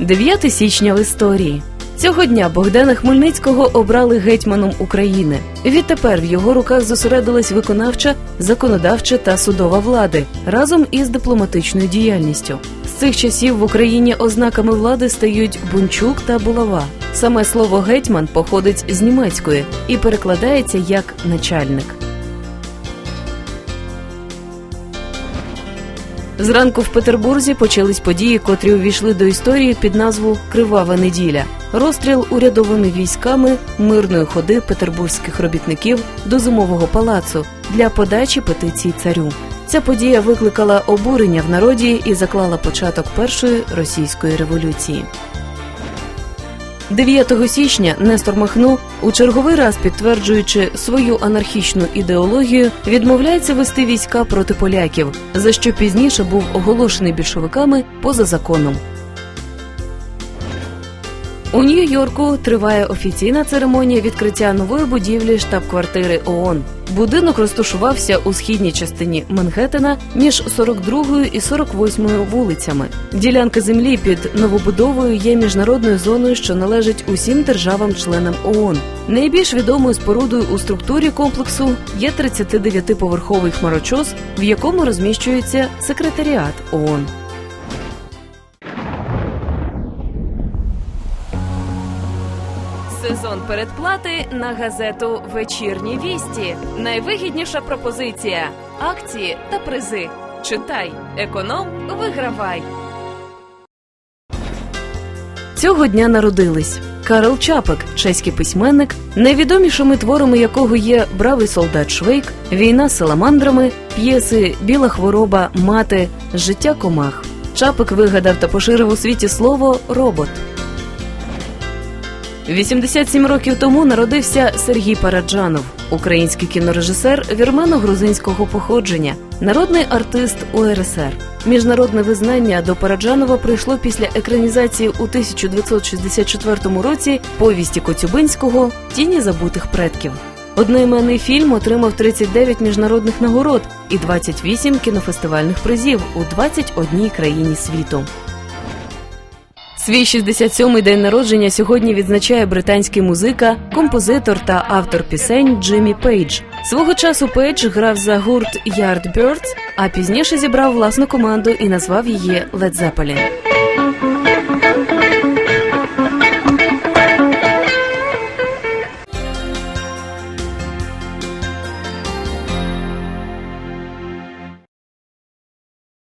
9 січня в історії. Цього дня Богдана Хмельницького обрали гетьманом України. Відтепер в його руках зосередилась виконавча, законодавча та судова влади разом із дипломатичною діяльністю. З цих часів в Україні ознаками влади стають бунчук та булава. Саме слово гетьман походить з німецької і перекладається як начальник. Зранку в Петербурзі почались події, котрі увійшли до історії під назву Кривава неділя. Розстріл урядовими військами мирної ходи петербурзьких робітників до зимового палацу для подачі петиції царю. Ця подія викликала обурення в народі і заклала початок першої російської революції. 9 січня Нестор Махно, у черговий раз підтверджуючи свою анархічну ідеологію, відмовляється вести війська проти поляків, за що пізніше був оголошений більшовиками поза законом. У Нью-Йорку триває офіційна церемонія відкриття нової будівлі штаб-квартири ООН. Будинок розташувався у східній частині Манхеттена між 42 і 48 вулицями. Ділянка землі під новобудовою є міжнародною зоною, що належить усім державам-членам ООН. Найбільш відомою спорудою у структурі комплексу є 39-поверховий хмарочос, в якому розміщується секретаріат ООН. Сезон передплати на газету Вечірні вісті. Найвигідніша пропозиція: акції та призи. Читай, економ, вигравай. Цього дня народились Карл Чапик, чеський письменник, найвідомішими творами якого є Бравий солдат Швейк, Війна з саламандрами, п'єси Біла хвороба, мати, Життя комах. Чапик вигадав та поширив у світі слово робот. 87 років тому народився Сергій Параджанов, український кінорежисер вірмено-грузинського походження, народний артист УРСР. Міжнародне визнання до Параджанова прийшло після екранізації у 1964 році повісті Коцюбинського Тіні забутих предків. Одноіменний фільм отримав 39 міжнародних нагород і 28 кінофестивальних призів у 21 країні світу. Свій 67-й день народження сьогодні відзначає британський музика, композитор та автор пісень Джиммі Пейдж. Свого часу Пейдж грав за гурт Yardbirds, а пізніше зібрав власну команду і назвав її Led Zeppelin.